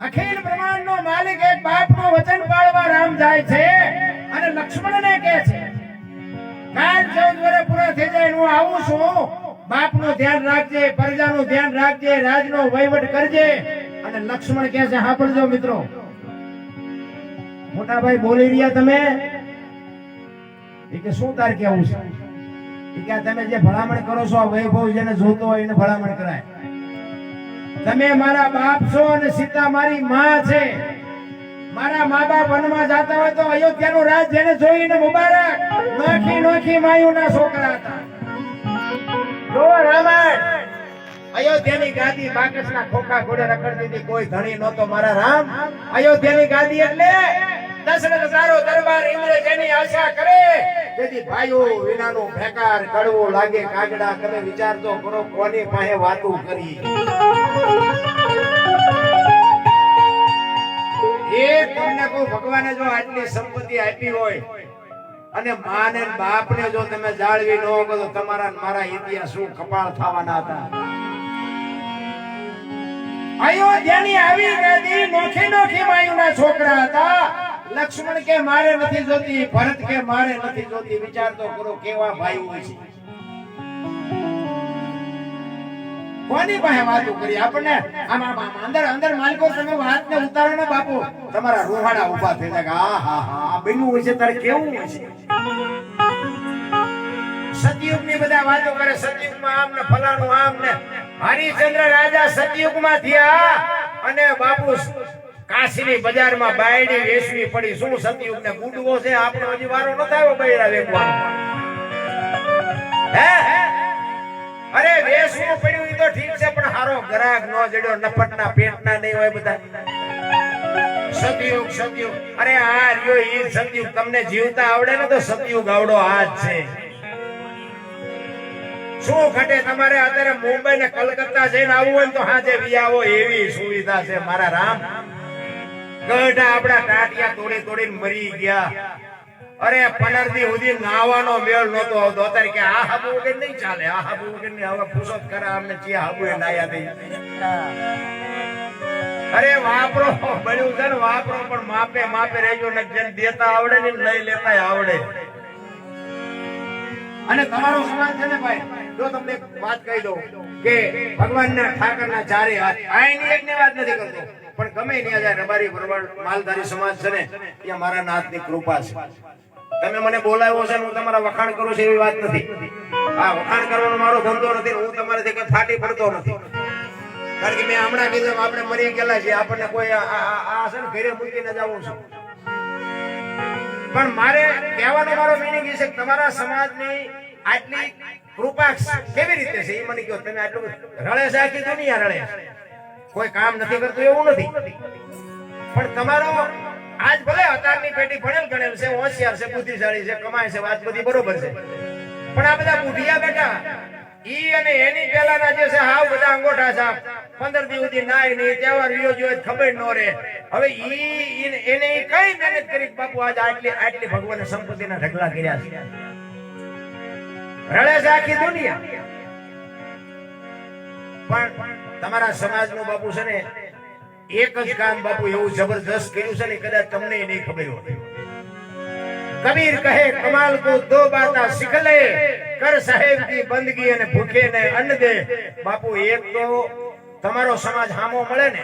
અખિલ બ્રહ્માંડનો માલિક એક બાપનું વચન પાળવા રામ જાય છે અને લક્ષ્મણને કહે છે, કાલ ચૌદ વર્ષ પૂરા થઈ જાય હું આવું છું. બાપનું ધ્યાન રાખજે, પ્રજાનું ધ્યાન રાખજે, રાજનો વહીવટ કરજે. અને લક્ષ્મણ કહે છે સાંભળજો મિત્રો. મોટા ભાઈ બોલી રહ્યા તમે? કે, શું તાર કેવું છે? એ કે તમે જે ભલામણ કરો છો વૈભવ જેને જોતો હોય એને ભલામણ કરાય. તમે મારા બાપ છો અને સીતા મારી માં છે. મારા મા બાપ વનમાં જતા હોય તો અયોધ્યાનું રાજ જેને જોઈને મુબારક. નોખી નોખી માયુના છોકરા હતા. જો રામાયણ, અયોધ્યાની ગાદી બાકસના ખોખા ઘોડે રખડતી હતી, કોઈ ધણી નહોતો મારા રામ. અયોધ્યાની ગાદી એટલે દશરથ તારો દરબાર ઇન્દ્ર જેની આશા કરે તેથી ભાઈઓ વિનાનું ભેકાર કડવો લાગે, કાગડા તમે વિચારતો કરો, કોની પાસે વાતું કરી? એ તમને કહું ભગવાને જો આટલી સંપત્તિ આપી હોય, અને માં ને બાપ જો તમે જાળવી ન શકો, તો તમારા મારા ઇતિહાસ શું કપાળ થવાના હતા? અયોધ્યાની આવી ગાદી નોખી નોખી માયુના છોકરા હતા લક્ષ્મણ કે મારે નથી જોતી, ભરત કે મારે નથી જોતી, વિચાર તો કરો કેવા ભાઈ હોય છે. કોની પાસે વાતો કરી? આપણને આમ અંદર અંદર માલિકો તમે વાત ને ઉતારો ને બાપુ. તમારા રોહાડા ઊભા થઈ જાય આ, હા હા, આ બન્યું હોય છે, તારે કેવું હોય છે? સતયુગની બધા વાતો કરે સતયુગમાં આમ ને ફલાણું આમ ને હરિચંદ્ર રાજા સતયુગમાં થયા અને બાપુ કાશીની બજારમાં બાયડી વેચવી પડી. શું સતયુગ ને ગુડવો છે? આપણો હજી વારો ન આવ્યો બૈરા વેચવાનો. હે? અરે, વેચવું પડ્યું એ તો ઠીક છે, પણ હારો ગ્રાહક ન જડ્યો, નફટના પેટના નહીં હોય બધા. સતયુગ સતયુગ. અરે, આ રહ્યો ઈ સતયુગ. તમને જીવતા આવડે ને તો સતયુગ આવડો આ જ છે. શું ઘટે? તમારે અત્યારે મુંબઈ ને કલકત્તા જઈને આવવું હોય તો હાજે બી આવો, એવી સુવિધા છે. મારા રામ. ગઢા આપડા ટાટિયા તોડી તોડીને મરી ગયા. અરે પનરદી સુધી નાવાનો મેળ નતો આવતો. અત્યારે કે આ હાબુ વગર નહીં ચાલે, આ હાબુ વગર નહીં. હવે પૂછો ખરા અમને જે હાબુ એ નાયા દઈ અરે વાપરો, બન્યું છે ને વાપરો, પણ માપે માપે રહેજો ને જેને દેતા આવડે ને લઈ લેતા આવડે. અને તમારો સમાજ છે ને ભાઈ, જો તમને વાત કહી દઉં કે ભગવાનના ઠાકરના ચારે હાથ. આઈની એકની વાત નથી કરતો. પણ ગમે ત્યાં જાય રબારી ભરવાડ માલધારી સમાજ છે ને ત્યાં મારા નાથની કૃપા છે. તમે મને બોલાવ્યો છે હું તમારા વખાણ કરું છું એવી વાત નથી. આ વખાણ કરવાનો મારો ધંધો નથી, હું તમારાથી કઈ ફાટી પડતો નથી. કારણ કે મેં હમણાં કીધું આપણે મરી ગયેલા છીએ, આપણને કોઈ આ- છે ને, ઘરે મૂકીને જવું છું. પણ મારે કહેવાનો મારો મિનિંગ એ છે કે તમારા સમાજની આટલી કૃપા કેવી રીતે છે? એ મને કહો, તમે આટલું રળે છે આખી દુનિયા રળે. કોઈ કામ નથી કરતું, એવું નથી. પણ તમારો આજ ભલે અતારની પેટી ભણેલ ગણેલ છે, હોશિયાર છે, બુદ્ધિશાળી છે, કમાય છે, વાત બધી બરોબર છે. પણ આ બધા બુઢિયા બેટા, ઈ અને એની પહેલાના જે છે, હાવ બધા અંગોઠા સાપ પંદર દિવસ સુધી નાય નહીં, તહેવાર વિયો જોઈએ ખબર ન રહે. હવે ઈ એને કઈ મહેનત કરી બાપુ આજ આટલી આટલી ભગવાને સંપત્તિના ઢગલા કર્યા છે. રડે છે આખી દુનિયા. પણ તમારા સમાજનું બાપુ છે ને, એક જ કામ બાપુ એવું જબરદસ્ત કર્યું છે ને, કદાચ તમને નહીં ખબર હોય. કબીર કહે, કમાલ કો દો બાતા શીખ લે કર સાહેબ કી બંદગી અને ભૂખે ને અન્ન દે. બાપુ, એક તો તમારો સમાજ હામો મળે ને,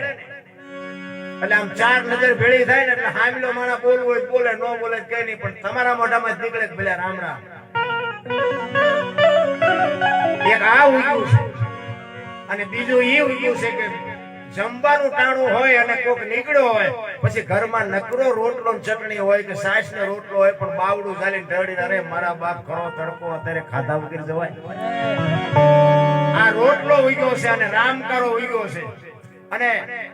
એટલે આમ ચાર નજર ભેળી થાય ને, એટલે હામલો માણા બોલવું હોય બોલે, નો બોલે કઈ નહીં, પણ તમારા મોઢામાં જ નીકળે ભલે રામ રામ. એક આ ઉગ્યું છે. અને બીજું એ ઉગ્યું છે કે જમવાનું ટાણું હોય અને કોક નીકળ્યો હોય, પછી ઘરમાં નકરો રોટલો ચટણી હોય કે સાસ ને રોટલો હોય, પણ બાવડું ચાલીને ઢળી અરે મારા બાપ ખરો તડકો અત્યારે ખાધા વગર જવાય. આ રોટલો ઉગ્યો છે અને રામકારો ઉગ્યો છે. અને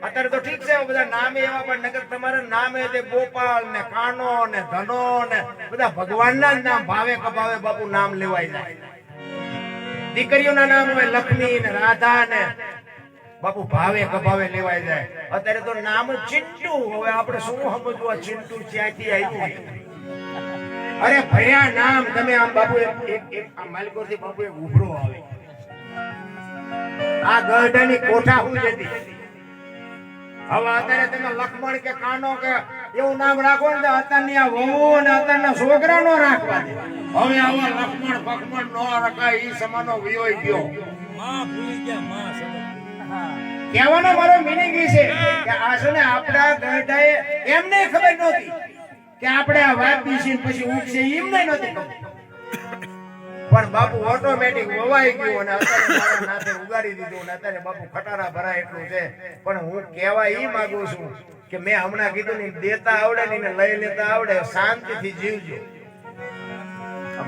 અત્યારે તો ઠીક છે, બધા નામે એવા પણ નગર તમારે નામે તે ગોપાલ ને કાનો ને ધનો ને બધા ભગવાનના જ નામ ભાવે કભાવે બાપુ નામ લેવાય જાય. દીકરીઓના નામ હોય લક્ષ્મી ને રાધા ને. બાપુ ભાવે કભાવે લેવાય જાય. અત્યારે તો નામ ચિંટુ હવે આપણે શું સમજવું? આ ચિંટુ ક્યાંથી આવ્યું અરે ભયા નામ, તમે આમ બાપુ એક એક આ આ માલિકોથી બાપુ એક ઉભરો આવે. આ ગઢની કોઠા હું જતી? હવે અત્યારે તમે લક્ષ્મણ કે કાનો કે એવું નામ રાખો ને અત્યારની આ વહુ અને અત્યારના છોકરા નો રાખવા દે હવે આવા લખમણ પખમણ નો રખાય ઈ સમાનો વિયોય ગયો. માં ભૂલી ગયા માં કહેવાનો મારો મિનિંગ ઈ છે કે આ છે ને આપણા ગઢાએ એમને ખબર નહોતી કે આપણે આ વાત બીસી પછી ઉગશે એમને નહોતી પણ બાપુ ઓટોમેટિક વવાઈ ગયું અને અત્યારે મારા નાથે ઉગાડી દીધું અને અત્યારે બાપુ ખટારા ભરાય એટલું છે. પણ હું કહેવા એ માંગુ છું કે મેં હમણાં કીધું ને દેતા આવડે ને લઈ લેતા આવડે શાંતિથી જીવજો.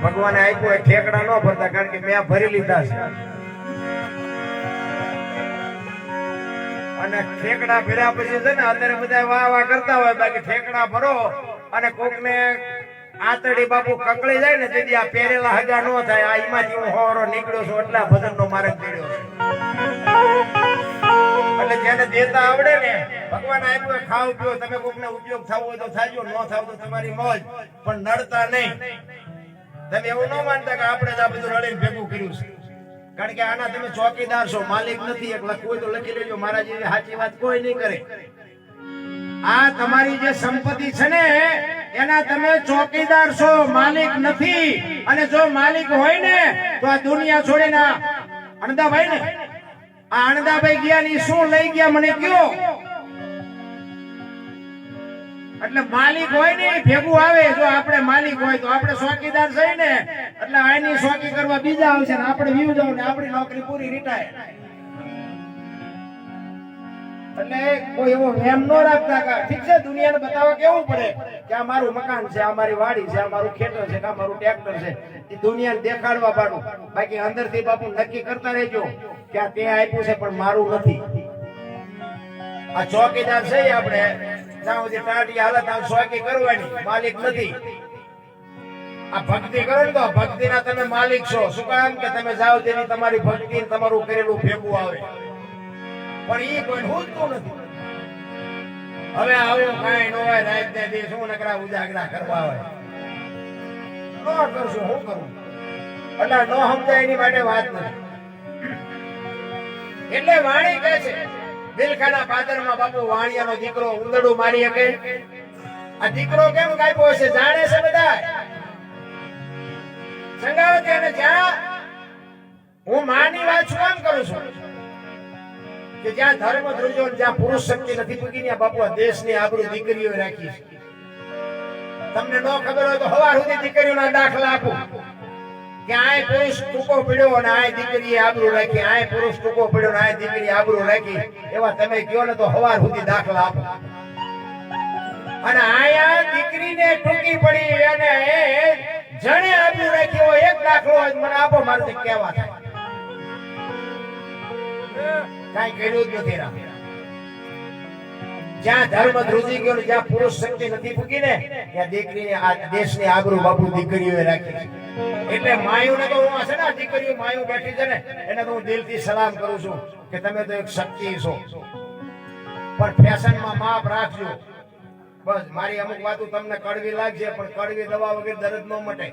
ભગવાને આપ્યું એ ઠેકડા ન ભરતા, કારણ કે મેં ભરી લીધા છે. અને ઠેકડા ભર્યા પછી છે ને, અત્યારે બધા વાહ વાહ કરતા હોય, બાકી ઠેકડા ભરો અને કોકને આતડી બાપુ કકળી જાય ને, તેથી આ પહેરેલા હગા નો થાય. આ એમાંથી હું હોરો નીકળ્યો છું, એટલા ભજન નો માર્ગ કર્યો એટલે જેને દેતા આવડે ને, ભગવાન આપ્યો ખાવ પીવો તમે કોકને ઉપયોગ થવો હોય તો થાજો, ન થાવ તો તમારી મોજ. પણ નડતા નહીં. તમે એવું ન માનતા કે આપણે જ આ બધું રળીને ભેગું કર્યું છે. કારણ કે આના તમે ચોકીદાર છો, માલિક નથી એક લખવું તો લખી લેજો, મારા જેવી સાચી વાત કોઈ નહીં કરે. આ તમારી જે સંપત્તિ છે ને, એના તમે ચોકીદાર છો, માલિક નથી. અને જો માલિક હોય ને, તો આ દુનિયા છોડીને ના અણદાભાઈ ને. આ અણદાભાઈ ગયા ની શું લઈ ગયા મને કયો? એટલે માલિક હોય ને ભેગું આવે. જો આપણે માલિક હોય તો આપણે ચોકીદાર છે ને, એટલે આની ચોકી કરવા બીજા આવશે ને આપણે વ્યુ જાવ ને આપણી નોકરી પૂરી રિટાયર. એટલે કોઈ એવો વેમ ન રાખતા કે ઠીક છે, દુનિયાને બતાવવા કેવું પડે? કે આ મારું મકાન છે, આ મારી વાડી છે, આ મારું ખેતર છે આ મારું ટ્રેક્ટર છે. એ દુનિયાને દેખાડવા પાડું. બાકી અંદરથી બાપુ નક્કી કરતા રહેજો કે આ તે આપ્યું છે, પણ મારું નથી. આ ચોકીદાર છે આપણે હવે આવું કઈ ન શું નકરા ઉજાગરા કરવા હોય ન કરશું, હું કરું? એટલે ન સમજાય એની માટે વાત નથી. એટલે વાણી કહે છે દિલખાના પાદરમાં બાપુ વાણિયાનો દીકરો ઉંદડું મારી શકે? આ દીકરો કેમ કાપ્યો છે જાણે છે બધા સંગાવતી અને જ્યાં હું માની વાત શું કામ કરું છું? કે જ્યાં ધર્મ ધ્રુજો જ્યાં પુરુષ શક્તિ નથી પૂકી ત્યાં બાપુ દેશની આબરૂ દીકરીઓ રાખી છે. તમને ન ખબર હોય તો હવાર સુધી દીકરીઓના દાખલા આપું. કે આય પુરુષ ટૂંકો પડ્યો અને આય દીકરીએ આબરૂ રાખી, આય પુરુષ ટૂંકો પડ્યો અને આય દીકરી આબરૂ રાખી. એવા તમે કયો ને તો હવાર સુધી દાખલા આપો. અને આયા દીકરીને ટૂંકી પડી અને જણે આબરૂ રાખી એક દાખલો હોય મને આપો મારે તે કહેવા થાય. કઈ કર્યું જ નથી રામ. જ્યાં ધર્મ ધ્રુજી ગયો જ્યાં પુરુષ શક્તિ નથી પૂકી ને ત્યાં દીકરીને આ દેશની આબરૂ બાપુ દીકરીઓએ રાખી એટલે માયુ ને તો હું છે ને દીકરીઓ માયુ બેઠી છે ને, એને તો હું દિલથી સલામ કરું છું કે તમે તો એક શક્તિ છો. પણ ફેશનમાં માપ રાખજો. બસ, મારી અમુક વાતો તમને કડવી લાગશે, પણ કડવી દવા વગર દર્દ ન મટે.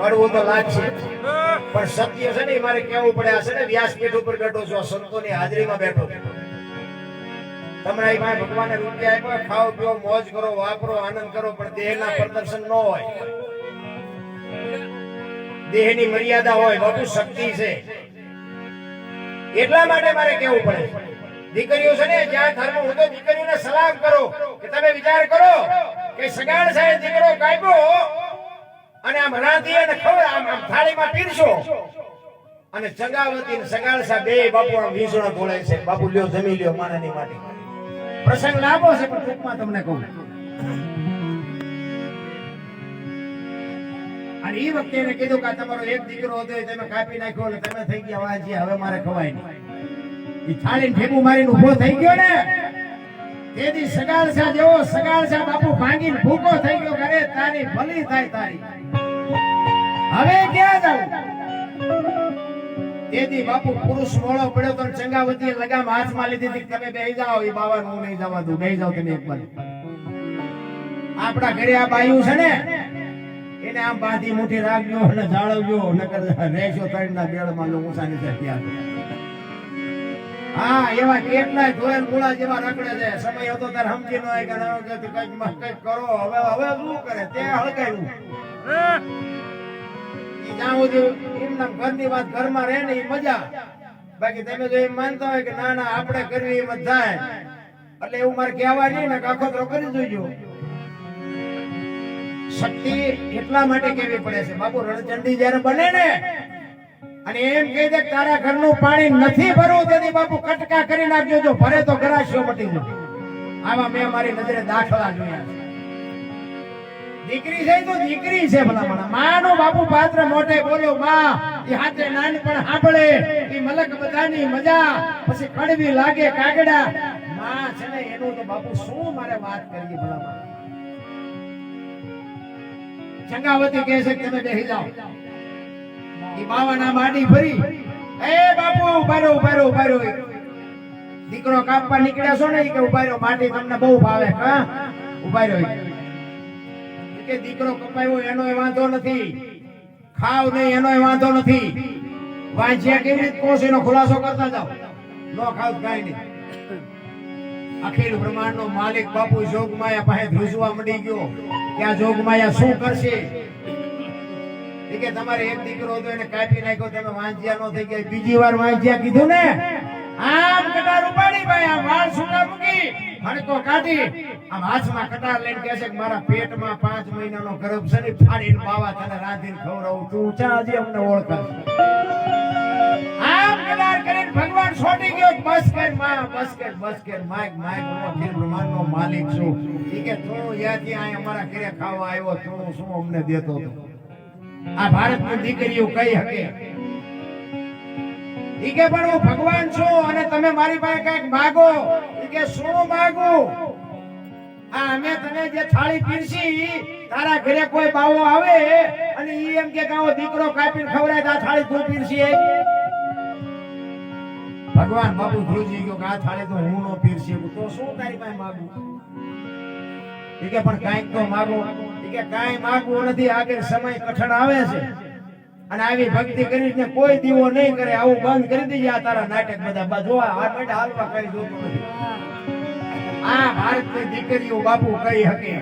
કડવું તો લાગશે. પણ સત્ય છે ને મારે કેવું પડે, આ છે ને વ્યાસપીઠ ઉપર બેઠો છું સંતોની હાજરીમાં બેઠો છું. તમારા પાસે ભગવાને રૂપિયા આપ્યો, ખાઓ, પીઓ, મોજ કરો, વાપરો, આનંદ કરો, પણ દેહના પ્રદર્શન ન હોય. દેહની મર્યાદા હોય બધું શક્તિ છે. એટલા માટે મારે કેવું પડે. દીકરીઓ છે ને, જ્યાં ધર્મ હું તો દીકરીઓને સલામ કરો કે તમે વિચાર કરો કે સગાડ સાહેબ દીકરો કાપ્યો અને આમ રાંધી અને ખબર આમ આમ થાળીમાં પીરશો. અને ચંગાવતી ને સાહેબ બે બાપુ આમ વીસણા બોલે છે. બાપુ લ્યો, જમી લ્યો માનાની માટે. પ્રસંગ લાંબો છે, પણ ટૂંકમાં તમને કહું. અને એ વખતે એને કીધું કે તમારો એક દીકરો હતો તમે કાપી નાખ્યો એટલે તમે થઈ ગયા વાજી હવે મારે ખવાય નહીં. એ થાળીને ઠેકું મારીને ઊભો થઈ ગયો ને. તેથી સગાડસા જેવો સગાડસા બાપુ ભાંગીને ભૂકો થઈ ગયો ઘરે તારી ભલી થાય તારી. હવે ક્યાં જાઉં? તેથી બાપુ પુરુષ મોળો પડ્યો તો ચંગાવતીએ લગામ હાથમાં લીધી હતી તમે બે જાઓ, એ બાવાનું હું નહીં જવા દઉં બેહી જાઓ તમે એકવાર આપણા ઘરે આ બાયું છે ને, એને આમ બાંધી મુઠી રાખજો અને જાળવજો, નકર રહેશો તળના બેળમાં જો ઊંચા નીચે ત્યાં હા, એવા કેટલાય ધોયેલ ગોળા જેવા રખડે છે. સમય હતો ત્યારે સમજી ન કે કંઈક કંઈક કરો. હવે હવે શું કરે? તે હળગાવ્યું મારે કહેવા નહીં ને કે કરી જોજો. શક્તિ એટલા માટે કેવી પડે છે? બાપુ રણચંડી જ્યારે બને અને એમ કહી દે તારા ઘરનું પાણી નથી ભરવું તેથી બાપુ કટકા કરી નાખજો, જો ભરે તો ગરાશિયો મટી જાય. આમાં મેં મારી નજરે દાખલા જોયા છે. દીકરી છે તો દીકરી છે ભલામણ. માનો બાપુ પાત્ર મોટે બોલ્યો, માં એ હાથે નાનપણ સાંભળે. એ મલક બધાની મજા. પછી કડવી લાગે કાગડા. માં, છે ને, એનું તો બાપુ શું મારે વાત કરવી ભલામણ? ચંગાવતી કહે છે કે તમે બેસી જાઓ. એ બાવાના માડી ફરી. એ બાપુ ઉભારો ઉભારો ઊભા રહો દીકરો કાપવા નીકળ્યા છો ને કે ઊભા રહો માટી તમને બહુ ભાવે. હા, ઊભા રહો. ઈ. ઈ કે દીકરો કપાયો એનો વાંધો નથી. ખાવ નહીં, એનો વાંધો નથી. વાંચ્યા કેવી રીતે? કોશ એનો ખુલાસો કરતા જાઓ. નો ખાવ કાંઈ નહીં. અખિલ બ્રહ્માંડ નો માલિક બાપુ જોગમાયા પાસે ધ્રુજવા મળી ગયો. કે આ જોગમાયા શું કરશે? કે તમારે એક દીકરો હતો, એને કાપી નાખ્યો, તમે વાંચ્યા નો થઈ ગયા. બીજી વાર વાંચ્યા કીધું ને? આમ કટાર રૂપાણી ભાઈ, આ વાળ સુકા મૂકી હડકો કાઢી આમ હાથમાં કટાર લઈને કહે છે કે મારા પેટમાં પાંચ મહિનાનો ગર્ભ છે ને ફાડીને બાવા તને રાંધીને ખવડાવું તું ચા હજી અમને ઓળખાશ આમ કટાર કરીને ભગવાન છોડી ગયો બસ કરમાં, બસ કર બસ કર માઈક માઈક હું અખિલ બ્રહ્માંડનો માલિક છું. ઈ કે તું યાથી આ અમારા ઘરે ખાવા આવ્યો તું શું અમને દેતો હતો આ ભારતની દીકરીઓ કઈ હકે? ઈ કે પણ હું ભગવાન છું અને તમે મારી પાસે કંઈક માગો? ઈ કે, શું માગું? અમે તને જે થાળી પીરસી, તારા ઘરે કોઈ બાવો આવે અને ઈ એમ કે કાવો દીકરો કાપીને ખવડાય તો થાળી તું પીરસી ભગવાન બાપુ ગુરુજી કે આ થાળી તો હું નો પીરસી તો શું તારી પાસે માગું? ઠીક પણ કાંઈક તો માગો. કે કાંઈ માગવું નથી આગળ સમય કઠણ આવે છે. અને આવી ભક્તિ કરીને કોઈ દીવો નહીં કરે, આવું બંધ કરી દેજે આ તારા નાટક બધા. જોવા બેટા હાલવા કઈ જોતું નથી. આ ભારતની દીકરીઓ બાપુ કઈ હકે